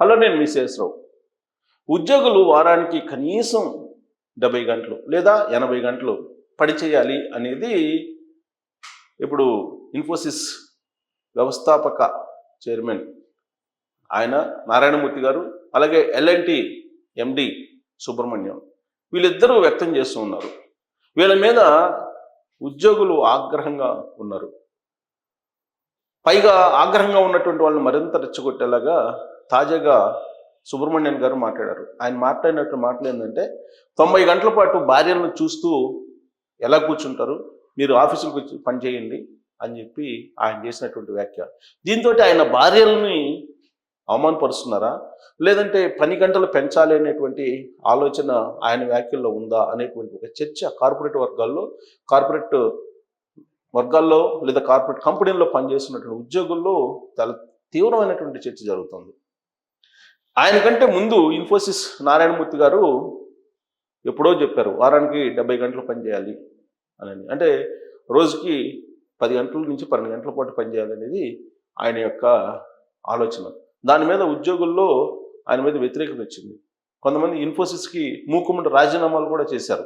Hello నేను missus రావు ఉద్యోగులు వారానికి కనీసం డెబ్బై గంటలు లేదా ఎనభై గంటలు పని చేయాలి అనేది ఇప్పుడు ఇన్ఫోసిస్ వ్యవస్థాపక చైర్మన్ ఆయన నారాయణమూర్తి గారు అలాగే ఎల్ఎన్టి ఎండి సుబ్రహ్మణ్యం వీళ్ళిద్దరూ వ్యక్తం చేస్తూ ఉన్నారు. వీళ్ళ మీద ఉద్యోగులు ఆగ్రహంగా ఉన్నారు. పైగా ఆగ్రహంగా ఉన్నటువంటి వాళ్ళని మరింత రెచ్చగొట్టేలాగా తాజాగా సుబ్రహ్మణ్యన్ గారు మాట్లాడారు. ఆయన మాట్లాడినట్టు మాటలు ఏంటంటే తొంభై గంటల పాటు భార్యలను చూస్తూ ఎలా కూర్చుంటారు? మీరు ఆఫీసులకు పనిచేయండి అని చెప్పి ఆయన చేసినటువంటి వ్యాఖ్య దీంతో ఆయన భార్యలని అవమానపరుస్తున్నారా? లేదంటే పని గంటలు పెంచాలి అనేటువంటి ఆలోచన ఆయన వ్యాఖ్యల్లో ఉందా అనేటువంటి ఒక చర్చ కార్పొరేట్ వర్గాల్లో కార్పొరేట్ వర్గాల్లో లేదా కార్పొరేట్ కంపెనీల్లో పనిచేస్తున్నటువంటి ఉద్యోగుల్లో చాలా తీవ్రమైనటువంటి చర్చ జరుగుతుంది. ఆయన కంటే ముందు ఇన్ఫోసిస్ నారాయణమూర్తి గారు ఎప్పుడో చెప్పారు వారానికి డెబ్బై గంటలు పనిచేయాలి అని. అంటే రోజుకి పది గంటల నుంచి పన్నెండు గంటల పాటు పనిచేయాలనేది ఆయన యొక్క ఆలోచన. దాని మీద ఉద్యోగుల్లో ఆయన మీద వ్యతిరేకత వచ్చింది. కొంతమంది ఇన్ఫోసిస్కి మూకుముండు రాజీనామాలు కూడా చేశారు.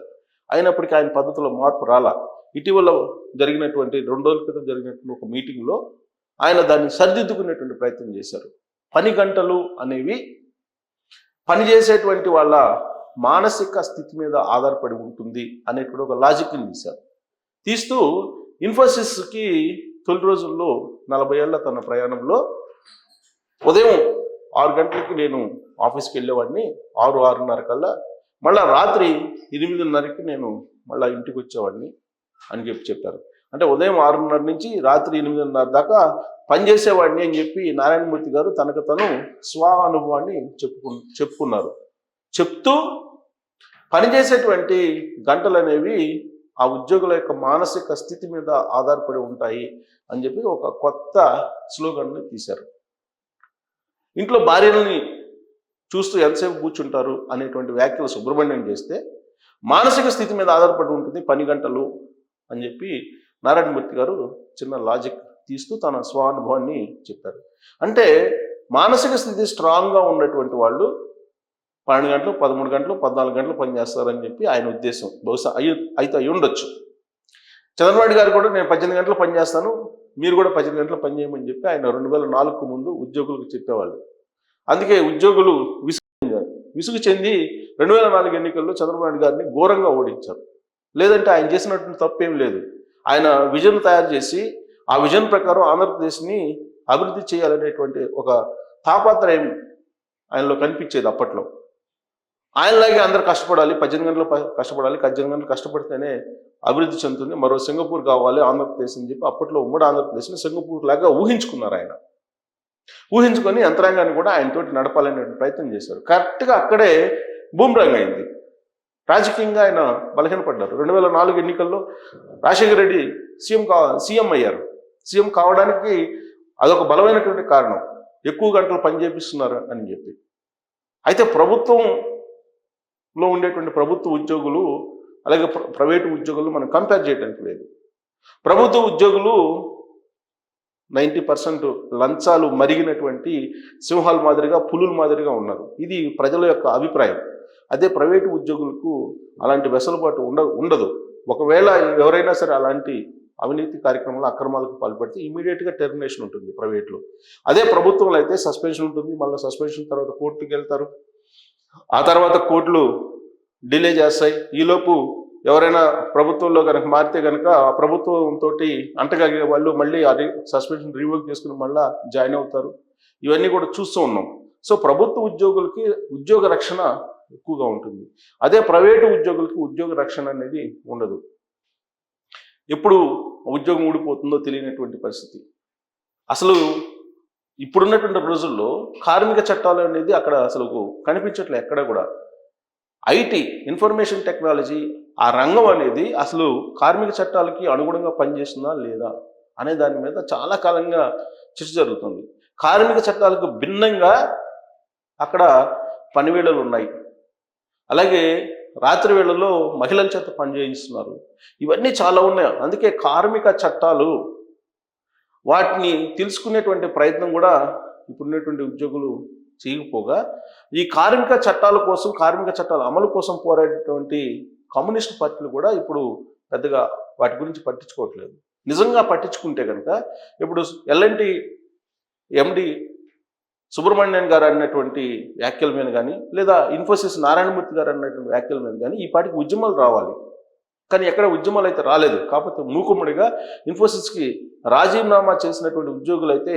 అయినప్పటికీ ఆయన పద్ధతిలో మార్పు రాలా. ఇటీవల జరిగినటువంటి రెండు రోజుల క్రితం జరిగినటువంటి ఒక మీటింగ్లో ఆయన దాన్ని సరిదిద్దుకునేటువంటి ప్రయత్నం చేశారు. పని గంటలు అనేవి పని చేసేటువంటి వాళ్ళ మానసిక స్థితి మీద ఆధారపడి ఉంటుంది అనేటువంటి ఒక లాజిక్ని తీశారు. తీస్తూ ఇన్ఫోసిస్కి తొలి రోజుల్లో నలభై ఏళ్ళ తన ప్రయాణంలో ఉదయం ఆరు గంటలకి నేను ఆఫీస్కి వెళ్ళేవాడిని. ఆరు ఆరున్నర కల్లా మళ్ళీ రాత్రి ఎనిమిదిన్నరకి నేను మళ్ళీ ఇంటికి వచ్చేవాడిని అని చెప్పి చెప్పారు. అంటే ఉదయం ఆరున్నర నుంచి రాత్రి ఎనిమిదిన్నర దాకా పనిచేసేవాడిని అని చెప్పి నారాయణమూర్తి గారు తనకు తను స్వ అనుభవాన్ని చెప్పుకు చెప్పుకున్నారు. చెప్తూ పనిచేసేటువంటి గంటలు అనేవి ఆ ఉద్యోగుల యొక్క మానసిక స్థితి మీద ఆధారపడి ఉంటాయి అని చెప్పి ఒక కొత్త స్లోగన్ని తీశారు. ఇంట్లో భార్యలని చూస్తూ ఎంతసేపు కూర్చుంటారు అనేటువంటి వ్యాఖ్యలు సుబ్రహ్మణ్యం చేస్తే మానసిక స్థితి మీద ఆధారపడి ఉంటుంది పని గంటలు అని చెప్పి నారాయణమూర్తి గారు చిన్న లాజిక్ తీస్తూ తన స్వానుభవాన్ని చెప్పారు అంటే మానసిక స్థితి స్ట్రాంగ్గా ఉన్నటువంటి వాళ్ళు పన్నెండు గంటలు పదమూడు గంటలు పద్నాలుగు గంటలు పనిచేస్తారని చెప్పి ఆయన ఉద్దేశం. బహుశా అయ్యి అయితే అయి ఉండొచ్చు. చంద్రబాబు గారు కూడా నేను పద్దెనిమిది గంటలు పనిచేస్తాను మీరు కూడా పద్దెనిమిది గంటలు పని చేయమని చెప్పి ఆయన రెండు వేల నాలుగుకు ముందు ఉద్యోగులకు చెప్పేవాళ్ళు. అందుకే ఉద్యోగులు విసుగు చెందారు. విసుగు చెంది రెండు వేల నాలుగు ఎన్నికల్లో చంద్రబాబు గారిని ఘోరంగా ఓడించారు. లేదంటే ఆయన చేసినటువంటి తప్పేం లేదు. ఆయన విజన్ తయారు చేసి ఆ విజన్ ప్రకారం ఆంధ్రప్రదేశ్ని అభివృద్ధి చేయాలనేటువంటి ఒక తాపత్రయం ఆయనలో కనిపించేది అప్పట్లో. ఆయనలాగే అందరు కష్టపడాలి పద్దెనిమిది గంటలు కష్టపడాలి పద్దెనిమిది గంటలు కష్టపడితేనే అభివృద్ధి చెందుతుంది మరో సింగపూర్ కావాలి ఆంధ్రప్రదేశ్ అని చెప్పి అప్పట్లో ఉమ్మడి ఆంధ్రప్రదేశ్ని సింగపూర్ లాగా ఊహించుకున్నారు ఆయన. ఊహించుకొని యంత్రాంగాన్ని కూడా ఆయనతోటి నడపాలనే ప్రయత్నం చేశారు. కరెక్ట్గా అక్కడే బూమ్రంగ్ అయింది. రాజకీయంగా ఆయన బలహీనపడ్డారు. రెండు వేల నాలుగు ఎన్నికల్లో రాజశేఖర రెడ్డి సీఎం కా సీఎం అయ్యారు. సీఎం కావడానికి అదొక బలమైనటువంటి కారణం. ఎక్కువ గంటలు పని చేపిస్తున్నారు అని చెప్పి. అయితే ప్రభుత్వంలో ఉండేటువంటి ప్రభుత్వ ఉద్యోగులు అలాగే ప్ర- ప్రైవేటు ఉద్యోగులు మనం కంపేర్ చేయడానికి లేదు. ప్రభుత్వ ఉద్యోగులు నైంటీ పర్సెంట్ లంచాలు మరిగినటువంటి సింహాల మాదిరిగా పులుల మాదిరిగా ఉన్నారు. ఇది ప్రజల యొక్క అభిప్రాయం. అదే ప్రైవేటు ఉద్యోగులకు అలాంటి వెసులుబాటు ఉండ ఉండదు. ఒకవేళ ఎవరైనా సరే అలాంటి అవినీతి కార్యక్రమంలో అక్రమాలకు పాల్పడితే ఇమీడియట్గా టెర్మినేషన్ ఉంటుంది ప్రైవేట్లో. అదే ప్రభుత్వంలో అయితే సస్పెన్షన్ ఉంటుంది మళ్ళీ సస్పెన్షన్ తర్వాత కోర్టుకి వెళ్తారు. ఆ తర్వాత కోర్టులు డిలే చేస్తాయి. ఈలోపు ఎవరైనా ప్రభుత్వంలో కనుక మారితే కనుక ఆ ప్రభుత్వంతో అంటగలిగే వాళ్ళు మళ్ళీ అది సస్పెన్షన్ రివోక్ చేసుకుని మళ్ళీ జాయిన్ అవుతారు. ఇవన్నీ కూడా చూస్తూ ఉన్నాం. సో ప్రభుత్వ ఉద్యోగులకి ఉద్యోగ రక్షణ ఎక్కువగా ఉంటుంది. అదే ప్రైవేటు ఉద్యోగులకి ఉద్యోగ రక్షణ అనేది ఉండదు. ఇప్పుడు ఉద్యోగం ఊడిపోతుందో తెలియనటువంటి పరిస్థితి. అసలు ఇప్పుడున్నటువంటి రోజుల్లో కార్మిక చట్టాలు అనేది అక్కడ అసలు కనిపించట్లే ఎక్కడ కూడా. ఐటీ ఇన్ఫర్మేషన్ టెక్నాలజీ ఆ రంగం అనేది అసలు కార్మిక చట్టాలకి అనుగుణంగా పనిచేస్తుందా లేదా అనే దాని మీద చాలా కాలంగా చర్చ జరుగుతుంది. కార్మిక చట్టాలకు భిన్నంగా అక్కడ పనివేళలు ఉన్నాయి. అలాగే రాత్రి వేళల్లో మహిళల చేత పనిచేయిస్తున్నారు. ఇవన్నీ చాలా ఉన్నాయి. అందుకే కార్మిక చట్టాలు వాటిని తెలుసుకునేటువంటి ప్రయత్నం కూడా ఇప్పుడున్నటువంటి ఉద్యోగులు చేయకపోగా ఈ కార్మిక చట్టాల కోసం కార్మిక చట్టాల అమలు కోసం పోరాడేటువంటి కమ్యూనిస్ట్ పార్టీలు కూడా ఇప్పుడు పెద్దగా వాటి గురించి పట్టించుకోవట్లేదు. నిజంగా పట్టించుకుంటే కనుక ఇప్పుడు ఎల్ఎన్టీ ఎండి సుబ్రహ్మణ్యన్ గారు అన్నటువంటి వ్యాఖ్యల మీద కానీ లేదా ఇన్ఫోసిస్ నారాయణమూర్తి గారు అన్నటువంటి వ్యాఖ్యల మీద కానీ ఈ పాటికి ఉద్యమాలు రావాలి. కానీ ఎక్కడ ఉద్యమాలు అయితే రాలేదు. కాకపోతే మూకుమ్మడిగా ఇన్ఫోసిస్కి రాజీనామా చేసినటువంటి ఉద్యోగులు అయితే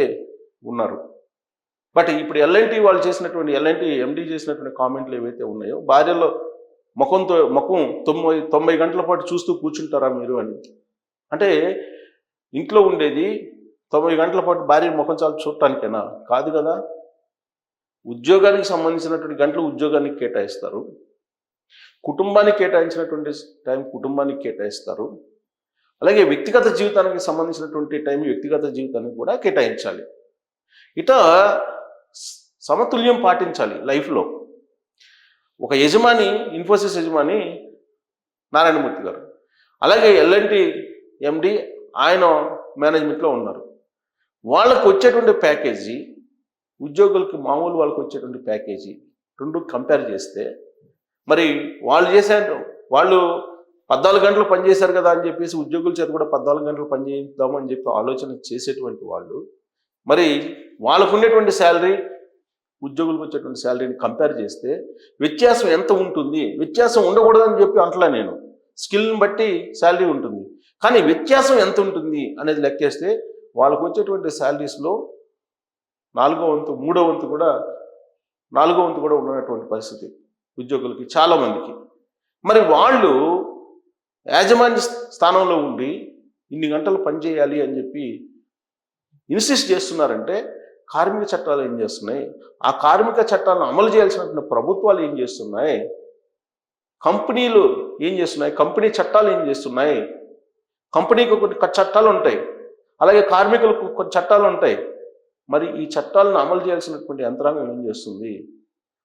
ఉన్నారు. బట్ ఇప్పుడు ఎల్ఎన్టీ వాళ్ళు చేసినటువంటి ఎల్ఎన్టీ ఎండీ చేసినటువంటి కామెంట్లు ఏవైతే ఉన్నాయో భార్యలో ముఖంతో ముఖం తొంభై తొంభై గంటల పాటు చూస్తూ కూర్చుంటారా మీరు అని. అంటే ఇంట్లో ఉండేది తొంభై గంటల పాటు భార్య ముఖం చాలు చూడటానికేనా? కాదు కదా. ఉద్యోగానికి సంబంధించినటువంటి గంటలు ఉద్యోగానికి కేటాయిస్తారు. కుటుంబానికి కేటాయించినటువంటి టైం కుటుంబానికి కేటాయిస్తారు. అలాగే వ్యక్తిగత జీవితానికి సంబంధించినటువంటి టైం వ్యక్తిగత జీవితానికి కూడా కేటాయించాలి. ఇట సమతుల్యం పాటించాలి లైఫ్లో. ఒక యజమాని ఇన్ఫోసిస్ యజమాని నారాయణమూర్తి గారు. అలాగే ఎల్ఎన్టి ఎండి ఆయన మేనేజ్మెంట్లో ఉన్నారు. వాళ్ళకు వచ్చేటువంటి ప్యాకేజీ ఉద్యోగులకు మామూలు వాళ్ళకి వచ్చేటువంటి ప్యాకేజీ రెండు కంపేర్ చేస్తే మరి వాళ్ళు చేసే వాళ్ళు పద్నాలుగు గంటలు పనిచేశారు కదా అని చెప్పేసి ఉద్యోగుల చేత కూడా పద్నాలుగు గంటలు పనిచేయద్దాం అని చెప్పి ఆలోచన చేసేటువంటి వాళ్ళు మరి వాళ్ళకు ఉండేటువంటి శాలరీ ఉద్యోగులకు వచ్చేటువంటి శాలరీని కంపేర్ చేస్తే వ్యత్యాసం ఎంత ఉంటుంది? వ్యత్యాసం ఉండకూడదని చెప్పి అంటలా నేను. స్కిల్ని బట్టి శాలరీ ఉంటుంది. కానీ వ్యత్యాసం ఎంత ఉంటుంది అనేది లెక్కేస్తే వాళ్ళకు వచ్చేటువంటి శాలరీస్లో నాలుగో వంతు మూడో వంతు కూడా నాలుగో వంతు కూడా ఉన్నటువంటి పరిస్థితి ఉద్యోగులకి చాలామందికి మరి వాళ్ళు యాజమాన్య స్థానంలో ఉండి ఇన్ని గంటలు పనిచేయాలి అని చెప్పి ఇన్సిస్ట్ చేస్తున్నారంటే కార్మిక చట్టాలు ఏం చేస్తున్నాయి? ఆ కార్మిక చట్టాలను అమలు చేయాల్సినటువంటి ప్రభుత్వాలు ఏం చేస్తున్నాయి? కంపెనీలు ఏం చేస్తున్నాయి? కంపెనీ చట్టాలు ఏం చేస్తున్నాయి? కంపెనీకి కొన్ని చట్టాలు ఉంటాయి. అలాగే కార్మికులకు కొన్ని చట్టాలు ఉంటాయి. మరి ఈ చట్టాలను అమలు చేయాల్సినటువంటి యంత్రాంగం ఏం చేస్తుంది?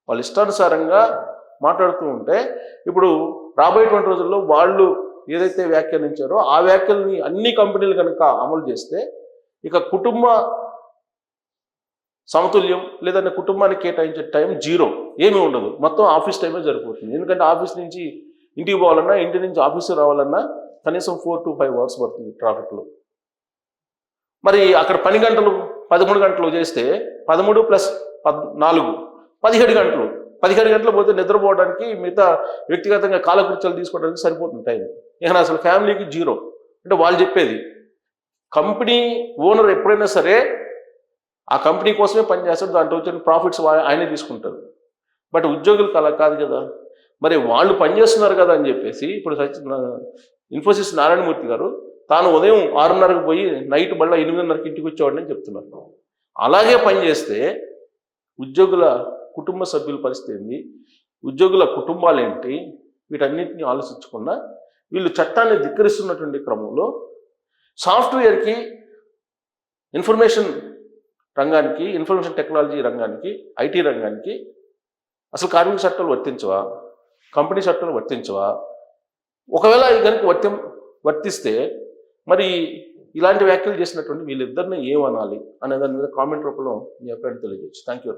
వాళ్ళ ఇష్టానుసారంగా మాట్లాడుతూ ఉంటే ఇప్పుడు రాబోయేటువంటి రోజుల్లో వాళ్ళు ఏదైతే వ్యాఖ్యానించారో ఆ వ్యాఖ్యల్ని అన్ని కంపెనీలు కనుక అమలు చేస్తే ఇక కుటుంబ సమతుల్యం లేదంటే కుటుంబానికి కేటాయించే టైం జీరో. ఏమీ ఉండదు. మొత్తం ఆఫీస్ టైమే సరిపోతుంది. ఎందుకంటే ఆఫీస్ నుంచి ఇంటికి పోవాలన్నా ఇంటి నుంచి ఆఫీస్ రావాలన్నా కనీసం ఫోర్ టు ఫైవ్ అవర్స్ పడుతుంది ట్రాఫిక్లో. మరి అక్కడ పని గంటలు పదమూడు గంటలు చేస్తే పదమూడు ప్లస్ పద్ నాలుగు. పదిహేడు గంటలు. పదిహేడు గంటలు పోతే నిద్రపోవడానికి మిగతా వ్యక్తిగతంగా కాలకృత్యాలు తీసుకోవడానికి సరిపోతుంది టైం. ఇక అసలు ఫ్యామిలీకి జీరో. అంటే వాళ్ళు చెప్పేది కంపెనీ ఓనర్ ఎప్పుడైనా సరే ఆ కంపెనీ కోసమే పనిచేస్తారు దాంట్లో వచ్చిన ప్రాఫిట్స్ ఆయనే తీసుకుంటారు బట్ ఉద్యోగులకు అలా కాదు కదా. మరి వాళ్ళు పనిచేస్తున్నారు కదా అని చెప్పేసి ఇప్పుడు సచి ఇన్ఫోసిస్ నారాయణమూర్తి గారు తాను ఉదయం ఆరున్నరకు పోయి నైట్ మళ్ళీ ఎనిమిదిన్నరకి ఇంటికి వచ్చేవాడని చెప్తున్నారు. అలాగే పనిచేస్తే ఉద్యోగుల కుటుంబ సభ్యుల పరిస్థితి ఏంది? ఉద్యోగుల కుటుంబాలు ఏంటి? వీటన్నిటిని ఆలోచించకుండా వీళ్ళు చట్టాన్ని ధిక్కరిస్తున్నటువంటి క్రమంలో సాఫ్ట్వేర్కి ఇన్ఫర్మేషన్ రంగానికి ఇన్ఫర్మేషన్ టెక్నాలజీ రంగానికి ఐటీ రంగానికి అసలు కార్మిక చట్టాలు వర్తించవా? కంపెనీ చట్టాలు వర్తించవా? ఒకవేళ ఇది కనుక వర్తి వర్తిస్తే మరి ఇలాంటి వ్యాఖ్యలు చేసినటువంటి వీళ్ళిద్దరిని ఏమనాలి అనే దాని మీద కామెంట్ రూపంలో మీ అభిప్రాయం తెలియజేయచ్చు. Thank you